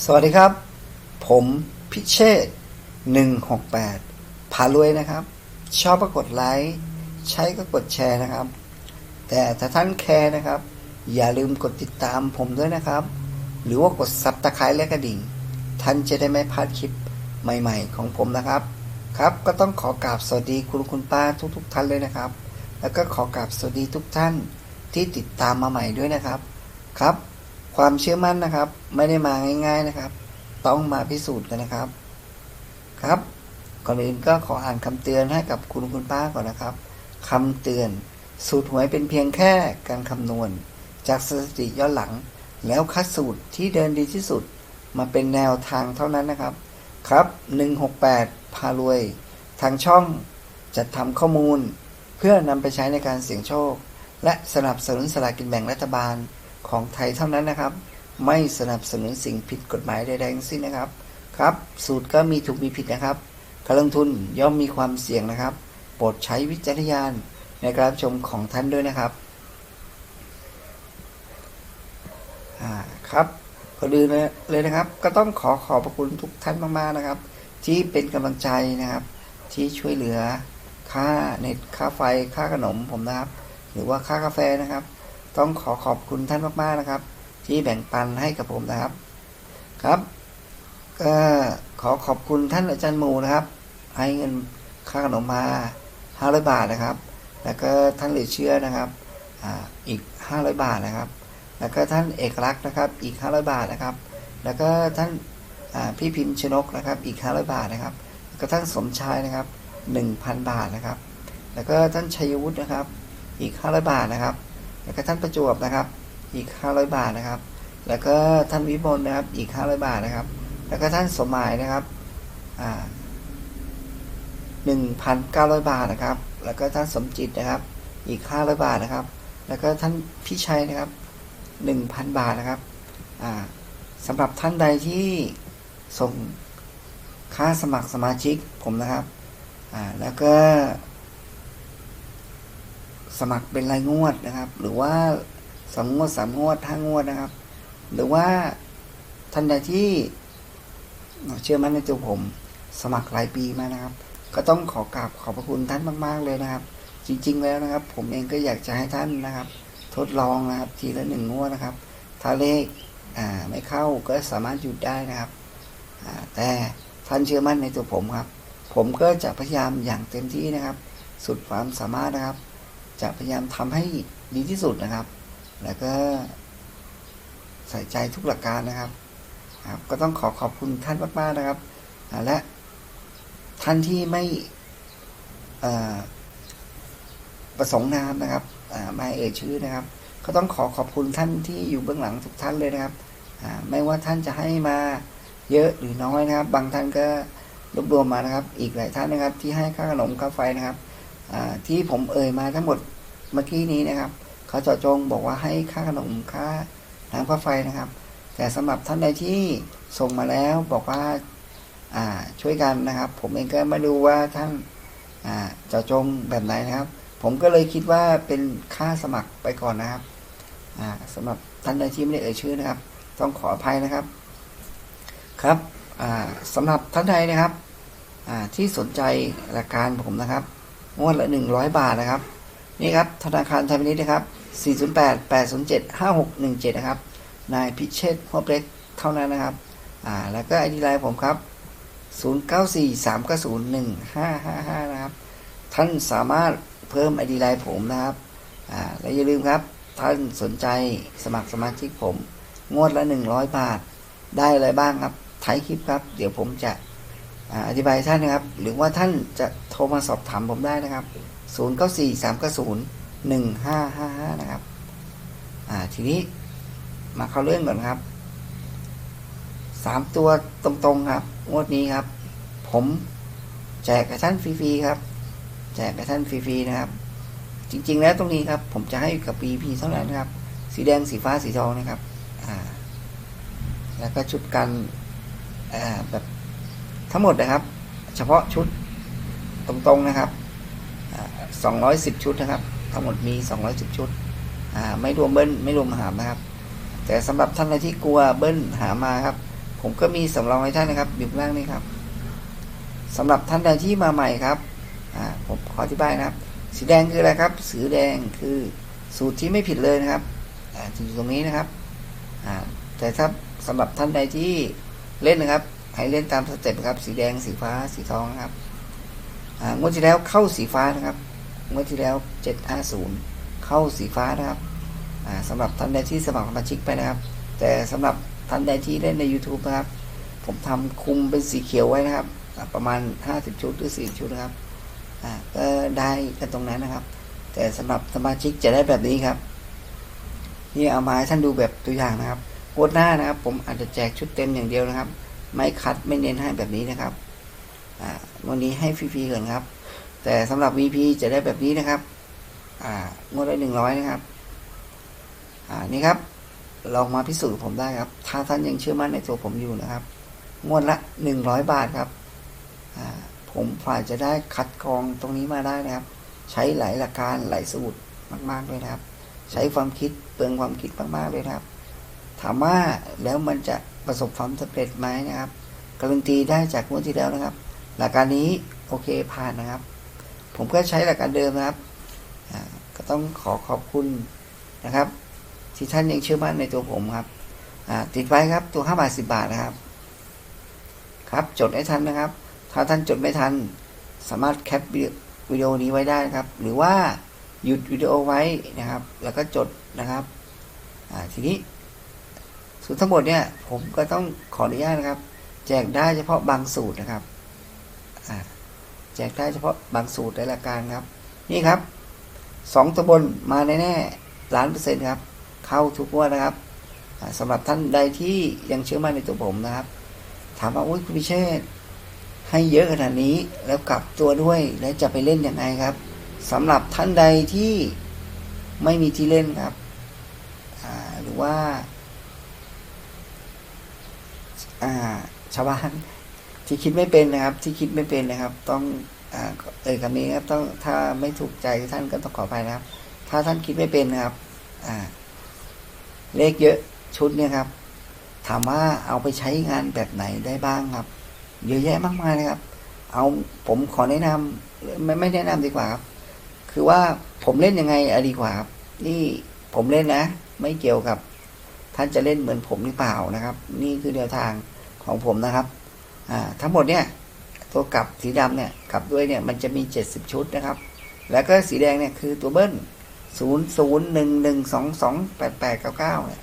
สวัสดีครับ ผมพิเชษ168พารวยนะครับ ชอบก็กดไลค์ใช้ก็กดแชร์นะครับ แต่ถ้าท่านแคร์นะครับ อย่าลืมกดติดตามผมด้วยนะครับ หรือว่ากดซับตะไคร้และกระดิ่ง ท่านจะได้ไม่พลาดคลิปใหม่ๆ ของผมนะครับ ครับก็ต้องขอกราบสวัสดีคุณคุณป้าทุกๆท่านเลยนะครับ แล้วก็ขอกราบสวัสดีทุกท่านที่ติดตามมาใหม่ด้วยนะครับครับ ความเชื่อมั่นนะครับ ไม่ได้มาง่าย ๆนะครับ ต้องมาพิสูจน์กันนะครับ ครับ ก่อนอื่นก็ขออ่านคำเตือนให้กับคุณคุณป้าก่อนนะครับคำเตือน สูตรหวยเป็นเพียงแค่การคำนวณ จากสถิติย้อนหลัง แล้วคัดสูตรที่เดินดีที่สุด มาเป็นแนวทางเท่านั้นนะครับ ครับ 168 พารวย ทางช่องจัดทำข้อมูล เพื่อนำไปใช้ในการเสี่ยงโชค และสนับสนุนสลากกินแบ่งรัฐบาล ของไทยเท่านั้นนะครับ ไม่สนับสนุนสิ่งผิดกฎหมายใดๆทั้งสิ้นนะครับ ครับ สูตรก็มีถูกมีผิดนะครับ การลงทุนย่อมมีความเสี่ยงนะครับ โปรดใช้วิจารณญาณในการรับชมของท่านด้วยนะครับครับก่อนอื่นเลยนะครับ ก็ต้องขอขอบพระคุณทุกท่านมากๆนะครับ ที่เป็นกำลังใจนะครับ ที่ช่วยเหลือค่าเน็ตค่าไฟค่าขนมผมนะครับ หรือว่าค่ากาแฟนะครับ ต้องขอขอบคุณท่านมากๆนะครับ ที่แบ่งปันให้กับผมนะครับครับก็ขอขอบคุณท่านอาจารย์หมูนะครับ ให้เงินค่าขนมมา500 บาทนะครับ แล้วก็ท่านเหลือเชื่อนะครับออีก 500 บาทนะครับ แล้วก็ท่านเอกลักษณ์นะครับ อีก 500 บาทนะครับ แล้วก็ท่านพี่พิมพ์ชนกนะครับ อีก 500 บาทนะครับ แล้วก็ท่านสมชายนะครับ 1,000 บาทนะครับ แล้วก็ท่านชัยวุฒินะครับ อีก 500 บาทนะครับ แล้วก็ท่านประจวบนะครับ อีก 500 บาทนะครับ แล้วก็ท่านวิบลนะครับ อีก 500 บาทนะครับ แล้วก็ท่านสมหมายนะครับอ่า1,900 บาทนะครับ แล้วก็ท่านสมจิตนะครับ อีก 500 บาทนะครับ แล้วก็ท่านพิชัยนะครับ 1,000 บาทนะครับอ่าสำหรับท่านใดที่ส่งค่าสมัครสมาชิกผมนะครับอ่าแล้วก็ สมัครเป็นรายงวดนะครับ หรือว่าสองงวดสามงวดห้างวดนะครับ หรือว่าท่านใดที่เชื่อมั่นในตัวผม สมัครรายปีมานะครับ ก็ต้องขอกราบขอบพระคุณท่านมาก ๆ เลยนะครับ จริง ๆ แล้วนะครับ ผมเองก็อยากจะให้ท่านนะครับ ทดลองนะครับ ทีละหนึ่งงวดนะครับ ถ้าเลขไม่เข้าก็สามารถหยุดได้นะครับแต่ท่านเชื่อมั่นในตัวผมครับ ผมก็จะพยายามอย่างเต็มที่นะครับ สุดความสามารถนะครับ จะพยายามทำให้ดีที่สุดนะครับ แล้วก็ใส่ใจทุกหลักการนะครับครับ ก็ต้องขอขอบคุณท่านมากๆนะครับ และท่านที่ไม่ประสงค์นามนะครับอ่าไม่เอ่ยชื่อนะครับ ก็ต้องขอขอบคุณท่านที่อยู่เบื้องหลังทุกท่านเลยนะครับไม่ว่าท่านจะให้มาเยอะหรือน้อยนะครับ บางท่านก็รวบรวมมานะครับ อีกหลายท่านนะครับ ที่ให้ค่าขนมค่าไฟนะครับที่ผมเอ่ยมาทั้งหมด เมื่อกี้นี้นะครับ เขาเจาะจงบอกว่าให้ค่าขนมค่าน้ำค่าไฟนะครับ แต่สำหรับท่านใดที่ส่งมาแล้วบอกว่าอ่าช่วยกันนะครับ ผมเองก็ไม่รู้ว่าท่านอ่าเจาะจงแบบไหนนะครับ ผมก็เลยคิดว่าเป็นค่าสมัครไปก่อนนะครับอ่าสำหรับท่านใดที่ไม่ได้เอ่ยชื่อนะครับ ต้องขออภัยนะครับครับอ่าสำหรับท่านใดนะครับที่สนใจรายการผมนะครับงวดละหนึ่งร้อยบาทนะครับ นี่ครับธนาคารไทยพาณิชย์นะครับ 408 807 5617 นะครับ นายพิเชษฐ์หัวเล็กเท่านั้นนะครับ อ่า แล้วก็ไอดีไลน์ผมครับ 0943901555 นะครับ ท่านสามารถเพิ่มไอดีไลน์ผมนะครับ อ่า และอย่าลืมครับ ท่านสนใจสมัครสมาชิกผม งวดละ 100 บาท ได้อะไรบ้างครับท้ายคลิปครับ เดี๋ยวผมจะอธิบายท่านนะครับ หรือว่าท่านจะโทรมาสอบถามผมได้นะครับ 0 9 4 3 9 0 1 5 5 5 นะครับ อ่า ทีนี้มาเข้าเรื่องก่อนครับสามตัวตรงๆครับงวดนี้ครับ ผมแจกกับท่านฟรีๆครับ แจกกับท่านฟรีๆนะครับ จริง ๆ แล้วตรงนี้ครับ ผมจะให้กับ BP เท่านั้นครับ สีแดงสีฟ้าสีทองนะครับ อ่า แล้วก็ชุดกันอ่าแบบทั้งหมดนะครับ เฉพาะชุดตรงๆนะครับ 210 ชุดนะครับ ทั้งหมดมี 210 ชุด อ่า ไม่รวมเบิ้ล ไม่รวมหามนะครับ แต่สำหรับท่านใดที่กลัวเบิ้ลหามาครับ ผมก็มีสำรองให้ท่านนะครับอยู่ล่างนี่ครับสำหรับท่านใดที่มาใหม่ครับ อ่า ผมขออธิบายนะครับ สีแดงคืออะไรครับ สีแดงคือสูตรที่ไม่ผิดเลยนะครับ อ่าอยู่ตรงนี้นะครับ อ่า แต่ถ้าสำหรับท่านใดที่เล่นนะครับ ให้เล่นตามสเต็ปครับ สีแดง สีฟ้า สีทองครับ อ่างวดที่แล้วเข้าสีฟ้านะครับ งวดที่แล้ว 750 เข้าสีฟ้านะครับสำหรับท่านใดที่สมัครสมาชิกไปนะครับ แต่สำหรับท่านใดที่เล่นใน YouTube นะครับ ผมทำคุมเป็นสีเขียวไว้นะครับ ประมาณ 50 ชุดหรือ 40 ชุดนะครับก็ได้กันตรงนั้นนะครับ แต่สำหรับสมาชิกจะได้แบบนี้ครับ นี่เอามาให้ท่านดูแบบตัวอย่างนะครับงวดหน้านะครับ ผมอาจจะแจกชุดเต็มอย่างเดียวนะครับ ไม่คัดไม่เน้นให้แบบนี้นะครับวันนี้ให้ฟรีๆก่อนครับ แต่สำหรับ VP จะได้แบบนี้นะครับ อ่างวดละหนึ่งร้อยนะครับ อ่า นี่ครับ ลองมาพิสูจน์ผมได้ครับ ถ้าท่านยังเชื่อมั่นในตัวผมอยู่นะครับ งวดละหนึ่งร้อยบาทครับ อ่า ผมฝ่ายจะได้คัดกรองตรงนี้มาได้นะครับ ใช้หลายหลักการหลายสูตรมากๆเลยนะครับ ใช้ความคิดเปลืองความคิดมากๆเลยนะครับ ถามว่าแล้วมันจะประสบความสำเร็จไหมนะครับ การันตีได้จากงวดที่แล้วนะครับ หลักการนี้โอเคผ่านนะครับ ผมก็ใช้หลักการเดิมนะครับ ก็ต้องขอขอบคุณนะครับ ที่ท่านยังเชื่อมั่นในตัวผมครับติดไว้ครับตัว5บาท10 บาทนะครับ ครับจดให้ทันนะครับ ถ้าท่านจดไม่ทัน สามารถแคปวิดีโอนี้ไว้ได้นะครับ หรือว่าหยุดวิดีโอไว้นะครับ แล้วก็จดนะครับทีนี้สูตรทั้งหมดเนี่ยผมก็ต้องขออนุญาตนะครับ แจกได้เฉพาะบางสูตรนะครับ แจกได้เฉพาะบางสูตรในหลักการครับ นี่ครับสองตัวบนมาแน่ๆล้านเปอร์เซ็นต์ครับ เข้าทุกงวดนะครับอ่าสำหรับท่านใดที่ยังเชื่อมั่นในตัวผมนะครับ ถามว่าอุ้ยคุณพิเชษให้เยอะขนาดนี้แล้วกลับตัวด้วยแล้วจะไปเล่นยังไงครับสำหรับท่านใดที่ไม่มีที่เล่นครับหรือว่าชาวบ้าน ที่คิดไม่เป็นนะครับ ที่คิดไม่เป็นนะครับ ต้องอเอ่ยคำนี้ครับต้องถ้าไม่ถูกใจท่านก็ต้องขอไปนะครับ ถ้าท่านคิดไม่เป็นนะครับ อ่า เลขเยอะชุดเนี่ยครับ ถามว่าเอาไปใช้งานแบบไหนได้บ้างครับ เยอะแยะมากมายเลยครับ เอาผมขอแนะนำไม่ไม่แนะนำดีกว่าครับ คือว่าผมเล่นยังไงอดีกว่าครับนี่ผมเล่นนะ ไม่เกี่ยวกับ ท่านจะเล่นเหมือนผมหรือเปล่านะครับ นี่คือแนวทางของผมนะครับ ทั้งหมดเนี่ยตัวกลับสีดำเนี่ยกลับด้วยเนี่ยมันจะมีเจ็ดสิบชุดนะครับ แล้วก็สีแดงเนี่ยคือตัวเบิ้ลศูนย์ศูนย์หนึ่งหนึ่งสองสองแปดแปดเก้าเก้าเนี่ย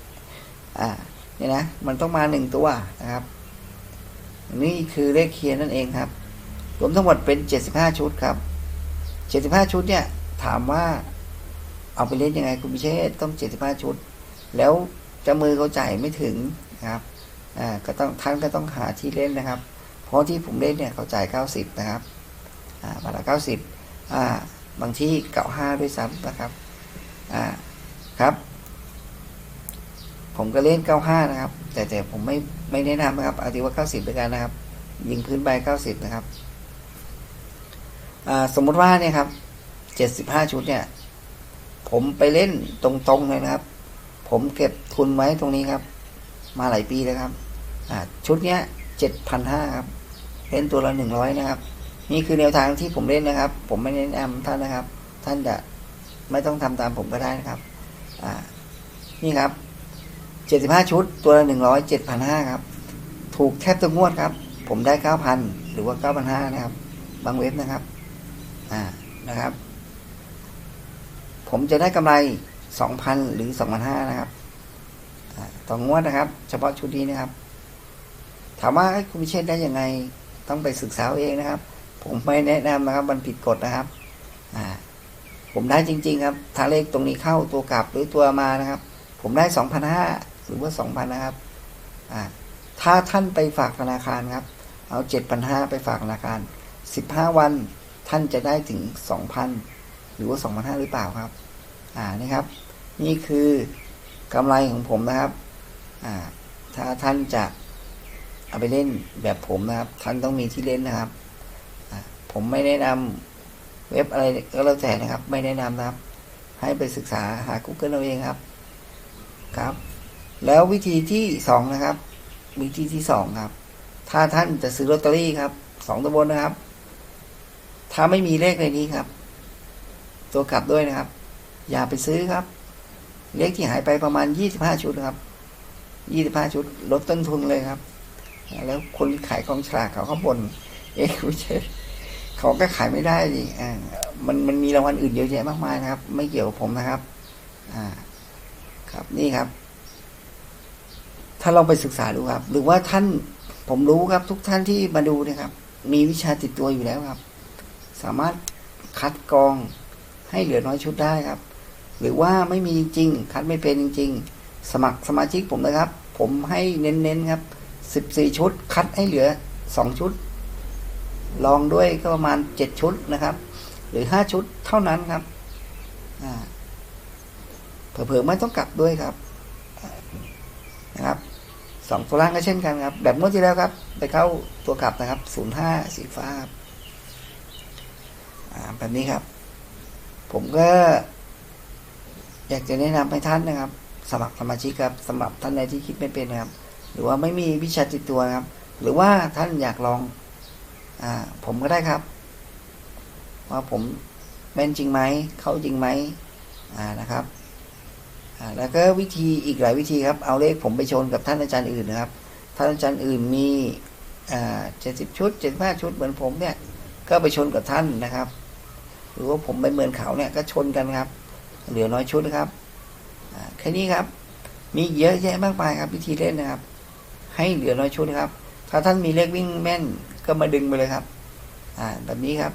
อ่าเนี่ยนะมันต้องมาหนึ่งตัวนะครับ นี่คือเลขเคียร์นั่นเองครับ รวมทั้งหมดเป็นเจ็ดสิบห้าชุดครับเจ็ดสิบห้าชุดเนี่ยถามว่าเอาไปเล่นยังไงคุณพิเชษต้องเจ็ดสิบห้าชุด แล้วจะมือเขาจ่ายไม่ถึงนะครับอ่าก็ต้องท่านก็ต้องหาที่เล่นนะครับ เพราะที่ผมเล่นเนี่ยเขาจ่ายเก้าสิบนะครับบาทละเก้าสิบอ่าบางที่เก้าห้าด้วยซ้ำนะครับอ่าครับ ผมก็เล่น 95 นะครับ แต่แต่ผมไม่ไม่แนะนำนะครับเอาถือว่า 90ด้วยกันนะครับ ยิงพื้นไป90 นะครับสมมุติว่าเนี่ยครับ 75 ชุดเนี่ย ผมไปเล่นตรงๆเลยนะครับ ผมเก็บทุนไว้ตรงนี้ครับ มาหลายปีแล้วครับ ชุดเนี้ย 7,500 ครับ เล่นตัวละ100นะครับ นี่คือแนวทางที่ผมเล่นนะครับ ผมไม่แนะนำท่านนะครับ ท่านจะไม่ต้องทำตามผมก็ได้นะครับ อ่า นี่ครับเจ็ดสิบห้าชุด ตัวละหนึ่งร้อยเจ็ดพันห้าครับ ถูกแทบทุกงวดครับ ผมได้เก้าพันหรือว่าเก้าพันห้านะครับ บางเว็บนะครับ อ่า นะครับ ผมจะได้กำไรสองพันหรือสองพันห้านะครับต่องวดนะครับ เฉพาะชุดนี้นะครับ ถามว่าเอ้คุณพิเชษได้ยังไง ต้องไปศึกษาเองนะครับ ผมไม่แนะนำนะครับ มันผิดกฎนะครับอ่าผมได้จริง ๆ ครับ ถ้าเลขตรงนี้เข้าตัวกลับหรือตัวมานะครับ ผมได้สองพันห้าหรือว่าสองพันนะครับอ่าถ้าท่านไปฝากธนาคารครับ เอาเจ็ดพันห้าไปฝากธนาคารสิบห้าวันท่านจะได้ถึงสองพันหรือว่าสองพันห้าหรือเปล่าครับ อ่านี่ครับ นี่คือกำไรของผมนะครับ อ่า ถ้าท่านจะ เอาไปเล่นแบบผมนะครับ ท่านต้องมีที่เล่นนะครับ ผมไม่แนะนำเว็บอะไรก็แล้วแต่นะครับ ไม่แนะนำนะครับ ให้ไปศึกษาหา Google เอาเองครับ ครับ แล้ววิธีที่สองนะครับ วิธีที่สองครับ ถ้าท่านจะซื้อลอตเตอรี่ครับสองตัวบนนะครับ ถ้าไม่มีเลขในนี้ครับ ตัวกลับด้วยนะครับ อย่าไปซื้อครับ เลขที่หายไปประมาณยี่สิบห้าชุดนะครับยี่สิบห้าชุด ลดต้นทุนเลยครับ แล้วคนขายกองฉลากเขาก็บน่นเอ๊ะไม่ใช่เขาก็ขายไม่ได้ดิอ่ามันมันมีรางวัลอื่นเยอะแยะมากมายนะครับ ไม่เกี่ยวกับผมนะครับ อ่า ครับนี่ครับ ถ้าลองไปศึกษาดูครับ หรือว่าท่านผมรู้ครับ ทุกท่านที่มาดูนะครับ มีวิชาติดตัวอยู่แล้วครับ สามารถคัดกรองให้เหลือน้อยชุดได้ครับ หรือว่าไม่มีจริงๆคัดไม่เป็นจริง ๆ สมัครสมาชิกผมนะครับ ผมให้เน้นๆครับ สิบสี่ชุด คัดให้เหลือสองชุด ลองด้วยก็ประมาณเจ็ดชุดนะครับ หรือห้าชุดเท่านั้นครับเผื่อๆไม่ต้องกลับด้วยครับนะครับสองตัวล่างก็เช่นกันครับ แบบเมื่อที่แล้วครับ ไปเข้าตัวกลับนะครับศูนย์ห้าสีฟ้าครับแบบนี้ครับ ผมก็ อยากจะแนะนำให้ท่านนะครับ สมัครสมาชิกครับ สมัครท่านใดที่คิดไม่เป็นนะครับ หรือว่าไม่มีวิชาติดตัวครับ หรือว่าท่านอยากลองอ่าผมก็ได้ครับ ว่าผมแม่นจริงไหมเขาจริงไหมอ่านะครับแล้วก็วิธีอีกหลายวิธีครับ เอาเลขผมไปชนกับท่านอาจารย์อื่นนะครับ ท่านอาจารย์อื่นมีเจ็ดสิบชุดเจ็ดห้าชุดเหมือนผมเนี่ย ก็ไปชนกับท่านนะครับ หรือว่าผมไปเหมือนเขาเนี่ยก็ชนกันครับ เหลือน้อยชุดนะครับแค่นี้ครับ มีเยอะแยะมากมายครับวิธีเล่นนะครับ ให้เหลือน้อยชุดครับ ถ้าท่านมีเลขวิ่งแม่นก็มาดึงไปเลยครับ อ่า แบบนี้ครับ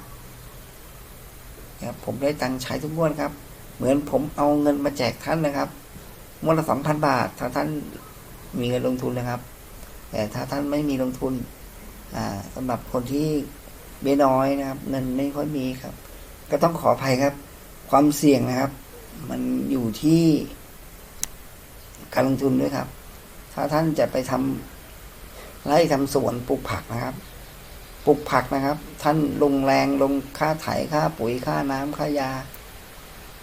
ครับผมได้ตังค์ใช้ทุกงวดครับ เหมือนผมเอาเงินมาแจกท่านนะครับมวละสองพันบาท ถ้าท่านมีเงินลงทุนนะครับ แต่ถ้าท่านไม่มีลงทุน อ่าสำหรับคนที่เบี้ยน้อยนะครับ เงินไม่ค่อยมีครับ ก็ต้องขออภัยครับ ความเสี่ยงนะครับ มันอยู่ที่การลงทุนด้วยครับ ถ้าท่านจะไปทำไร่ทำสวนปลูกผักนะครับ ปลูกผักนะครับ ท่านลงแรงลงค่าไถค่าปุ๋ยค่าน้ำค่ายา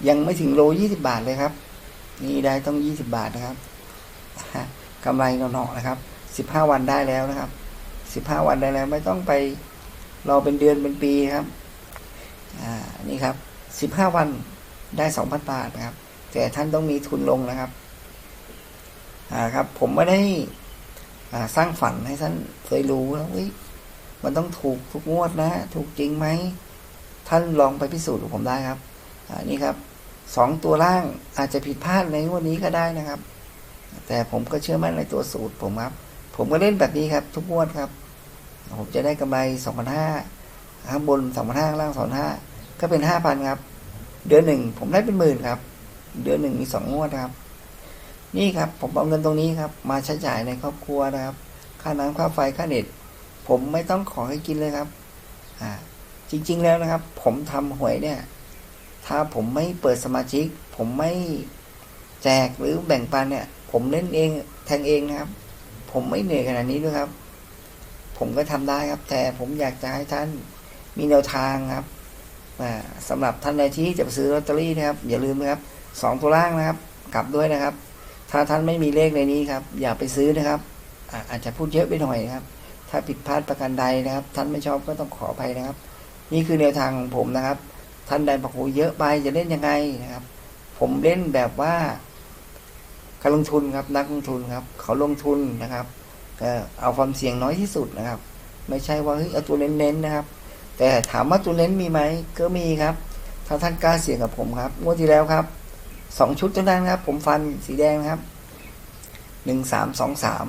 ยังไม่ถึงโลยี่สิบาทเลยครับ นี่ได้ต้องยี่สิบาทนะครับกำไรเนาะๆนะครับสิบห้าวันได้แล้วนะครับสิบห้าวันได้แล้วไม่ต้องไปรอเป็นเดือนเป็นปีครับอ่านี่ครับสิบห้าวันได้สองพันบาทนะครับ แต่ท่านต้องมีทุนลงนะครับ ครับ ผมไม่ได้สร้างฝันให้ท่านเคยรู้แล้วเฮ้ยมันต้องถูกทุกงวดนะ ถูกจริงไหม ท่านลองไปพิสูจน์กับผมได้ครับนี่ครับสองตัวล่างอาจจะผิดพลาดในวันนี้ก็ได้นะครับ แต่ผมก็เชื่อมั่นในตัวสูตรผมครับ ผมก็เล่นแบบนี้ครับ ทุกงวดครับ ผมจะได้กำไรสองพันห้าข้างบนสองพันห้าล่างสองห้าก็เป็นห้าพันครับ เดือนหนึ่งผมได้เป็นหมื่นครับ เดือนหนึ่งมีสองงวดครับ นี่ครับผมเอาเงินตรงนี้ครับ มาใช้จ่ายในครอบครัวนะครับ ค่าน้ำค่าไฟค่าเน็ตผมไม่ต้องขอให้กินเลยครับ อ่า จริง ๆแล้วนะครับ ผมทำหวยเนี่ย ถ้าผมไม่เปิดสมาชิก ผมไม่แจกหรือแบ่งปันเนี่ย ผมเล่นเองแทงเองนะครับ ผมไม่เหนื่อยขนาดนี้ด้วยครับ ผมก็ทำได้ครับ แต่ผมอยากจะให้ท่านมีแนวทางครับสำหรับท่านใดที่จะซื้อลอตเตอรี่นะครับ อย่าลืมนะครับสองตัวล่างนะครับ กลับด้วยนะครับ ถ้าท่านไม่มีเลขในนี้ครับ อย่าไปซื้อนะครับ อาจจะพูดเยอะไปหน่อยนะครับ ถ้าผิดพลาดประการใดนะครับ ท่านไม่ชอบก็ต้องขออภัยนะครับ นี่คือแนวทางของผมนะครับ ท่านใดบอกโอ้เยอะไปจะเล่นยังไงนะครับ ผมเล่นแบบว่าการลงทุนครับนักลงทุนครับ เขาลงทุนนะครับก็เอาความเสี่ยงน้อยที่สุดนะครับ ไม่ใช่ว่าเฮ้ยเอาตัวเน้นๆนะครับ แต่ถามว่าตัวเน้นมีไหมก็มีครับ ถ้าท่านกล้าเสี่ยงกับผมครับงวดที่แล้วครับ สองชุดเท่านั้นครับ ผมฟันสีแดงครับหนึ่งสามสองสาม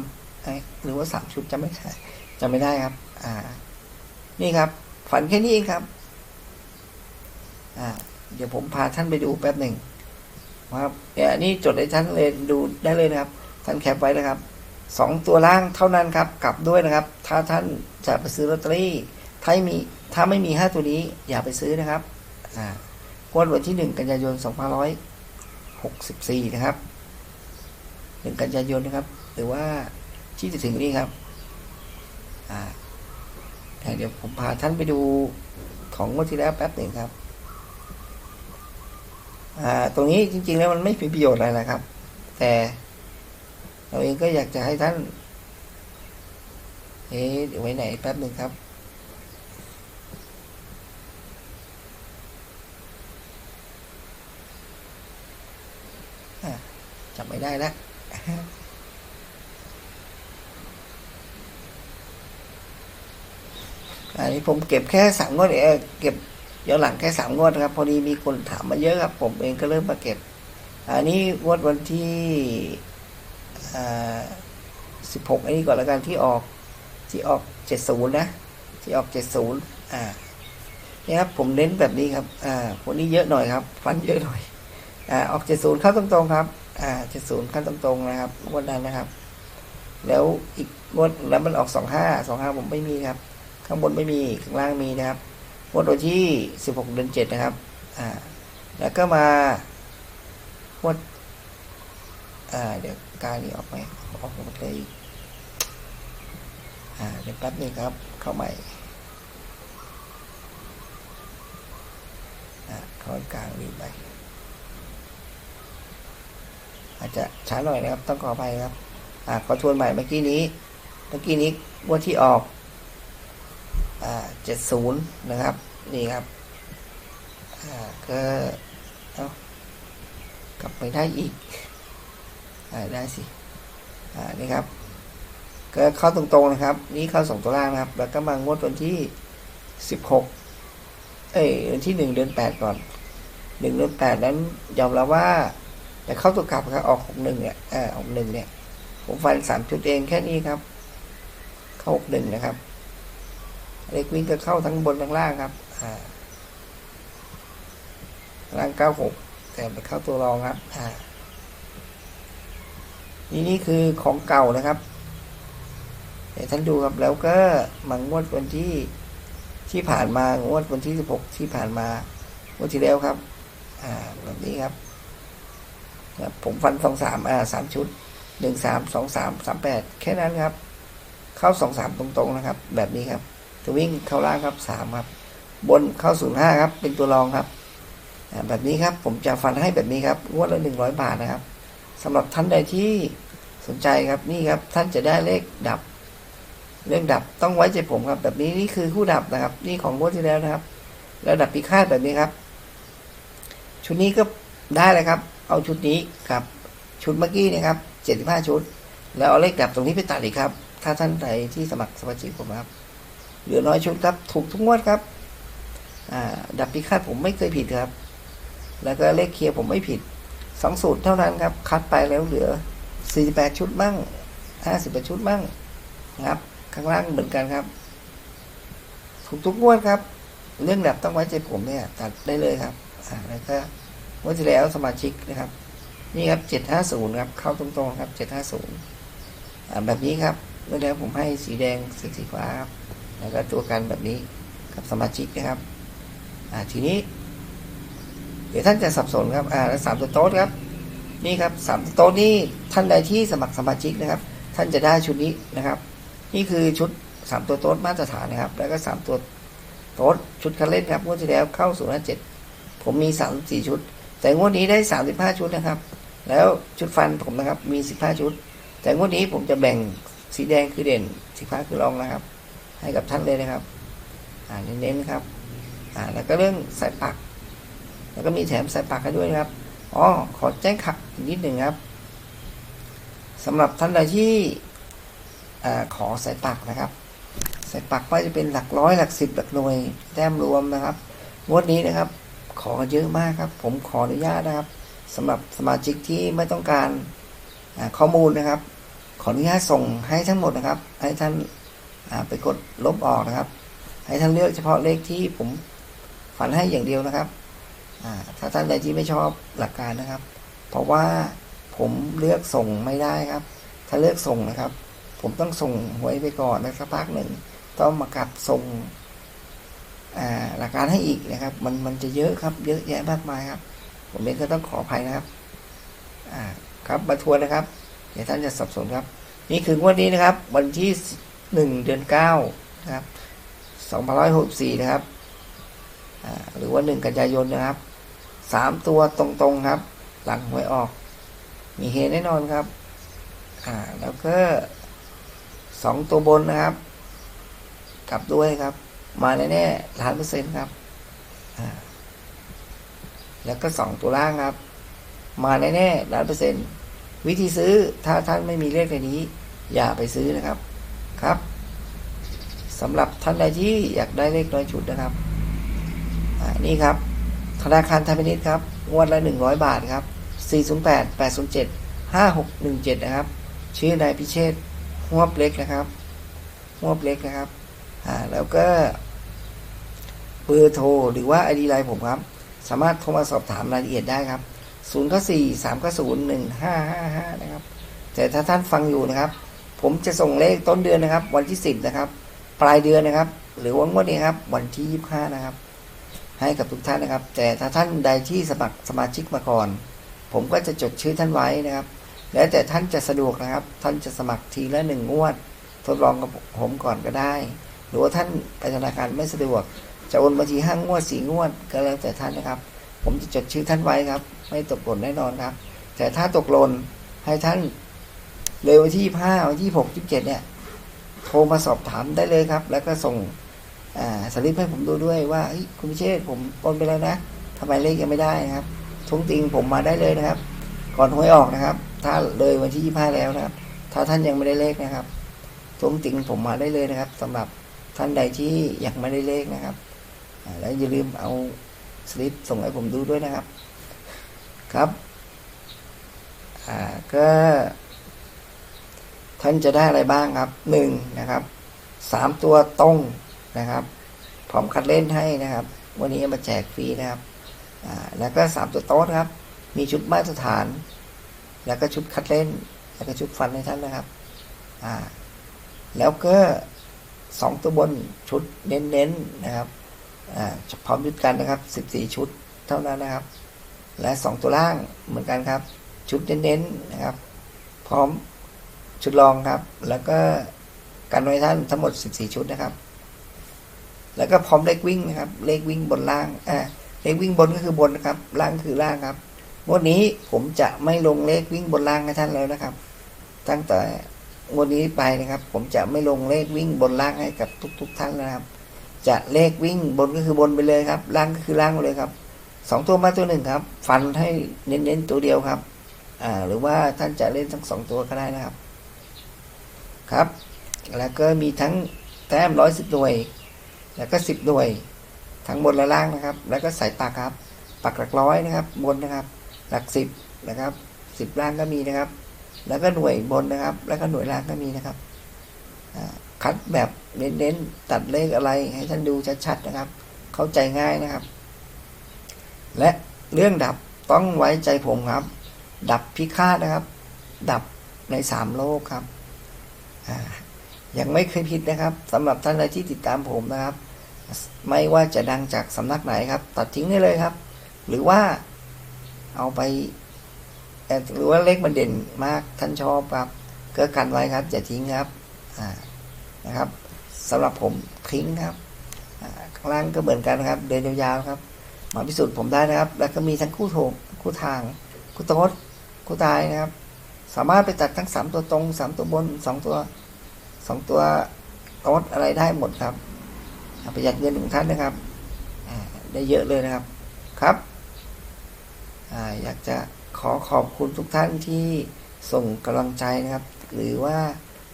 หรือว่าสามชุดจะไม่ใช่จะไม่ได้ครับ อ่า นี่ครับ ฝันแค่นี้เองครับ อ่า เดี๋ยวผมพาท่านไปดูแป๊บหนึ่งครับเนี่ยนี่จดให้ท่านเลยดูได้เลยนะครับ ท่านแคปไว้นะครับสองตัวล่างเท่านั้นครับ กลับด้วยนะครับ ถ้าท่านจะไปซื้อลอตเตอรี่ถ้ามีถ้าไม่มีห้าตัวนี้อย่าไปซื้อนะครับ อ่างวดวันที่หนึ่งกันยายนสองพันร้อย หกสิบสี่นะครับหนึ่งกันยายนนะครับ หรือว่าที่จะถึงนี้ครับอ่าเดี๋ยวผมพาท่านไปดูของงวดที่แล้วแป๊บหนึ่งครับอ่าตรงนี้จริง ๆ แล้วมันไม่มีประโยชน์อะไรนะครับ แต่เราเองก็อยากจะให้ท่านเอ๊ะเดี๋ยวไว้ไหนแป๊บหนึ่งครับ จำไม่ได้แล้วอันนี้ผมเก็บแค่สามงวดเองเก็บย้อนหลังแค่สามงวดครับ พอดีมีคนถามมาเยอะครับ ผมเองก็เริ่มมาเก็บ อันนี้งวดวันที่สิบหกอันนี้ก่อนแล้วกันที่ออกที่ออกเจ็ดศูนย์นะ ที่ออกเจ็ดศูนย์อ่านี่ครับผมเน้นแบบนี้ครับ อ่าคนนี้เยอะหน่อยครับ ฟันเยอะหน่อย อ่าออกเจ็ดศูนย์เข้าตรงๆครับ อ่าเจ็ดศูนย์เข้าตรงๆนะครับงวดนั้นนะครับ แล้วอีกงวดแล้วมันออกสองห้าสองห้าผมไม่มีครับ ข้างบนไม่มีข้างล่างมีนะครับงวดวันที่สิบหกเดือนเจ็ดนะครับอ่าแล้วก็มางวดอ่าเดี๋ยวการนี้ออกไหมออกหมดเลยอ่าเดี๋ยวแป๊บนึงครับ เข้าใหม่อ่าเข้ากลางนี้ไป อาจจะช้าหน่อยนะครับ ต้องขออภัยครับ อ่าขอทวนใหม่เมื่อกี้นี้ เมื่อกี้นี้งวดที่ออก อ่าเจ็ดศูนย์นะครับ นี่ครับ อ่าก็เอากลับไปได้อีก อ่าได้สิ อ่านี่ครับก็เข้าตรงๆนะครับ นี่เข้าสองตัวล่างนะครับ แล้วก็มางวดวันที่สิบหกเอ้ยวันที่หนึ่งเดือนแปดก่อนหนึ่งเดือนแปดนั้นยอมรับว่า แต่เข้าตัวกลับครับออกหกหนึ่งเนี่ยอ่าหกหนึ่งเนี่ย ผมฟันสามชุดเองแค่นี้ครับ เข้าหกหนึ่งนะครับเล็กวิ่งก็เข้าทั้งบนทั้งล่างครับ อ่าล่างเก้าหกแต่ไปเข้าตัวรองครับ อ่านี่นี่คือของเก่านะครับเดี๋ยวท่านดูครับแล้วก็มางวดวันที่ที่ผ่านมางวดวันที่สิบหกที่ผ่านมางวดที่แล้วครับ อ่าแบบนี้ครับครับ ผมฟันสองสามอ่าสามชุดหนึ่งสามสองสามสามแปดแค่นั้นครับ เข้าสองสามตรงๆนะครับ แบบนี้ครับตัววิ่งเข้าล่างครับสามครับ บนเข้าศูนย์ห้าครับ เป็นตัวรองครับแบบนี้ครับผมจะฟันให้แบบนี้ครับงวดละหนึ่งร้อยบาทนะครับสำหรับท่านใดที่สนใจครับนี่ครับ ท่านจะได้เลขดับ เลขดับต้องไว้ใจผมครับ แบบนี้นี่คือคู่ดับนะครับ นี่ของงวดที่แล้วนะครับ แล้วดับพิฆาตแบบนี้ครับ ชุดนี้ก็ได้เลยครับ เอาชุดนี้กับชุดเมื่อกี้นะครับเจ็ดสิบห้าชุด แล้วเอาเลขดับตรงนี้ไปตัดอีกครับ ถ้าท่านใดที่สมัครสมาชิกผมครับ เหลือน้อยชุดครับ ถูกทุกงวดครับอ่าดับพิฆาตผมไม่เคยผิดครับ แล้วก็เลขเคลียร์ผมไม่ผิดสองสูตรเท่านั้นครับ คัดไปแล้วเหลือสี่แปดชุดมั่งห้าสิบแปดชุดมั่งครับ ข้างล่างเหมือนกันครับ ถูกทุกงวดครับ เรื่องดับต้องไว้ใจผมเนี่ย ตัดได้เลยครับอ่าแล้วก็ วดที่แล้วสมาชิกนะครับ นี่ครับเจ็ดห้าศูนย์ครับ เข้าตรงๆครับเจ็ดห้าศูนย์แบบนี้ครับเมื่อแล้วผมให้สีแดงสีสีฟ้าครับแล้วก็ตัวกันแบบนี้กับสมาชิกนะครับ อ่าทีนี้ เดี๋ยวท่านจะสับสนครับ อ่าแล้วสามตัวโต๊ดครับ นี่ครับสามตัวโต๊ดนี่ท่านใดที่สมัครสมาชิกนะครับ ท่านจะได้ชุดนี้นะครับ นี่คือชุดสามตัวโต๊ดมาตรฐานนะครับ แล้วก็สามตัวโต๊ดชุดคันเล่นครับงวดที่แล้วเข้าสู่ห้าเจ็ดผมมีสามสี่ชุด แต่งวดนี้ได้สามสิบห้าชุดนะครับ แล้วชุดฟันผมนะครับมีสิบห้าชุด แต่งวดนี้ผมจะแบ่งสีแดงคือเด่น สีฟ้าคือรองนะครับ ให้กับท่านเลยนะครับ อ่าเน้นๆนะครับ อ่าแล้วก็เรื่องสายปัก แล้วก็มีแถมสายปักให้ด้วยนะครับอ๋อขอแจ้งขัดอีกนิดหนึ่งครับสำหรับท่านใดที่อ่าขอสายปักนะครับ สายปักไม่จะเป็นหลักร้อยหลักสิบหลักหน่วยแต้มรวมนะครับงวดนี้นะครับ อเยอะมากครับ ผมขออนุญาตนะครับสำหรับสมาชิกที่ไม่ต้องการข้อมูลนะครับ ขออนุญาตส่งให้ทั้งหมดนะครับ ให้ท่านาไปกดลบออกนะครับ ให้ท่านเลือกเฉพาะเลขที่ผมฝันให้อย่างเดียวนะครับถ้าท่านใดที่ไม่ชอบหลักการนะครับ เพราะว่าผมเลือกส่งไม่ได้ครับ ถ้าเลือกส่งนะครับ ผมต้องส่งหวยไปก่อนนะสักพักหนึ่งต้องมากลับส่ง หลักการให้อีกนะครับ มันมันจะเยอะครับ เยอะแยะมากมายครับ ผมเองก็ต้องขออภัยนะครับครับมาทวนนะครับเดี๋ยวท่านจะสับสนครับ นี่คืองวดนี้นะครับ วันที่หนึ่งเดือนเก้านะครับสองพันร้อยหกสี่นะครับหรือว่าหนึ่งกันยายนนะครับสามตัวตรงๆครับ หลังหวยออก มีเฮแน่นอนครับอ่าแล้วก็สองตัวบนนะครับ กลับด้วยครับ มาแน่ๆล้านเปอร์เซ็นต์ครับ แล้วก็สองตัวล่างครับ มาแน่ๆล้านเปอร์เซ็นต์วิธีซื้อถ้าท่านไม่มีเลขในนี้ อย่าไปซื้อนะครับครับสำหรับท่านใดที่อยากได้เลขน้อยชุดนะครับนี่ครับ ธนาคารไทยพาณิชย์ครับงวดละหนึ่งร้อยบาทครับ 408 807 5617 นะครับ ชื่อนายพิเชษหัวบเล็กนะครับหัวบเล็กนะครับ อ่า แล้วก็ เบอร์โทร หรือว่าไอดีไลน์ผมครับ สามารถโทรมาสอบถามรายละเอียดได้ครับ0 9 4 3 9 0 1 5 5 5นย์หนึ่งห้าห้าห้านะครับ แต่ถ้าท่านฟังอยู่นะครับ ผมจะส่งเลขต้นเดือนนะครับ วันที่10นะครับ ปลายเดือนนะครับ หรือว่างวดนี้ครับ วันที่25นะครับ ให้กับทุกท่านนะครับ แต่ถ้าท่านใดที่สมัครสมาชิกมาก่อน ผมก็จะจดชื่อท่านไว้นะครับ แล้วแต่ท่านจะสะดวกนะครับ ท่านจะสมัครทีละหนึ่งงวด ทดลองกับผมก่อนก็ได้ หรือว่าท่านไปธนาคารไม่สะดวก จะโอนบัญชีห้างวดสี่งวดก็แล้วแต่ท่านนะครับ ผมจะจดชื่อท่านไว้ครับ ไม่ตกหล่นแน่นอนครับ แต่ถ้าตกหล่นให้ท่านเลยวันที่ห้าวันที่หกที่เจ็ดเนี่ยโทรมาสอบถามได้เลยครับ แล้วก็ส่งสลิปให้ผมดูด้วยว่าคุณพิเชษผมโอนไปแล้วนะทำไมเลขยังไม่ได้นะครับทุงติงผมมาได้เลยนะครับ ก่อนหวยออกนะครับ ถ้าเลยวันที่ยี่ห้าแล้วนะครับ ถ้าท่านยังไม่ได้เลขนะครับทุงติงผมมาได้เลยนะครับสำหรับท่านใดที่ยังไม่ได้เลขนะครับ แล้วอย่าลืมเอาสลิปส่งให้ผมดูด้วยนะครับครับอ่าก็ท่านจะได้อะไรบ้างครับหนึ่งนะครับสามตัวตรงนะครับพร้อมคัดเล่นให้นะครับ วันนี้มาแจกฟรีนะครับอ่าแล้วก็สามตัวโต๊ะครับ มีชุดมาตรฐาน แล้วก็ชุดคัดเล่น แล้วก็ชุดฟันให้ท่านนะครับอ่าแล้วก็สองตัวบนชุดเน้นๆนะครับ พร้อมยุดกันนะครับสิบสี่ชุดเท่านั้นนะครับ และสองตัวล่างเหมือนกันครับ ชุดเน้นๆนะครับ พร้อมชุดรองครับ แล้วก็การไว้ท่านทั้งหมด 14 ชุดนะครับ แล้วก็พร้อมเลขวิ่งนะครับ เลขวิ่งบนล่างอ่าเลขวิ่งบนก็คือบนนะครับ ล่างคือล่างครับงวดนี้ผมจะไม่ลงเลขวิ่งบนล่างให้ท่านแล้วนะครับ ตั้งแต่งวดนี้ไปนะครับ ผมจะไม่ลงเลขวิ่งบนล่างให้กับทุก ๆ ท่านนะครับ จะเลขวิ่งบนก็คือบนไปเลยครับ ล่างก็คือล่างไปเลยครับสองตัวมาตัวหนึ่งครับ ฟันให้เน้นๆตัวเดียวครับ อ่า หรือว่าท่านจะเล่นทั้งสองตัวก็ได้นะครับ ครับ แล้วก็มีทั้งแต้มร้อยสิบหน่วย แล้วก็สิบหน่วย ทั้งบนและล่างนะครับ แล้วก็ใส่ปักครับ ปักหลักร้อยนะครับ บนนะครับ หลักสิบนะครับสิบล่างก็มีนะครับ แล้วก็หน่วยบนนะครับ แล้วก็หน่วยล่างก็มีนะครับ อ่า คัดแบบเน้นๆตัดเลขอะไรให้ท่านดูชัดๆนะครับ เข้าใจง่ายนะครับ และเรื่องดับต้องไว้ใจผมครับ ดับพิฆาตนะครับ ดับในสามโลกครับยังไม่เคยผิดนะครับสำหรับท่านใดที่ติดตามผมนะครับ ไม่ว่าจะดังจากสำนักไหนครับ ตัดทิ้งได้เลยครับ หรือว่าเอาไปหรือว่าเลขมันเด่นมากท่านชอบครับก็กันไว้ครับอย่าทิ้งครับอ่า นะครับสำหรับผมทิ้งครับข้างล่างก็เหมือนกันนะครับ เดินยาวๆครับมาพิสูจน์ผมได้นะครับ แล้วก็มีทั้งคู่โถงคู่ทาง คู่โต๊ดคู่ตายนะครับ สามารถไปตัดทั้งสามตัวตรงสามตัวบนสองตัวสองตัวโต๊ดอะไรได้หมดครับประหยัดเงินของท่านนะครับได้เยอะเลยนะครับครับออยากจะขอขอบคุณทุกท่านที่ส่งกำลังใจนะครับ หรือว่า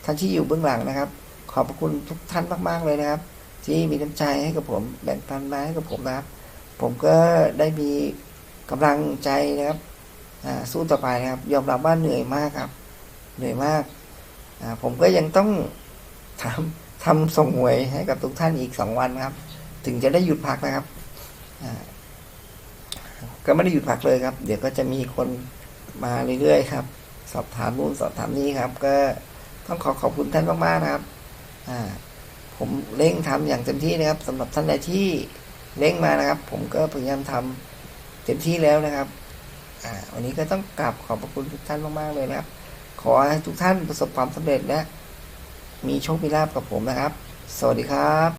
ท่านที่อยู่เบื้องหลังนะครับ ขอบคุณทุกท่านมาก ๆ เลยนะครับ ที่มีน้ำใจให้กับผมแบ่งปันมาให้กับผมนะครับ ผมก็ได้มีกำลังใจนะครับสู้ต่อไปนะครับ ยอมรับว่าเหนื่อยมากครับ เหนื่อยมาก ผมก็ยังต้องทำทำส่งหวยให้กับทุกท่านอีกสองวันครับ ถึงจะได้หยุดพักนะครับก็ไม่ได้หยุดพักเลยครับ เดี๋ยวก็จะมีคนมาเรื่อยๆครับ สอบถามนู่นสอบถามนี่ครับ ก็ต้องขอขอบคุณท่านมากๆนะครับ ผมเร่งทำอย่างเต็มที่นะครับสำหรับท่านใดที่เร่งมานะครับ ผมก็พยายามทำเต็มที่แล้วนะครับวันนี้ก็ต้องกราบขอบพระคุณทุกท่านมากๆเลยนะครับ ขอให้ทุกท่านประสบความสำเร็จและมีโชคมีลาภกับผมนะครับ สวัสดีครับ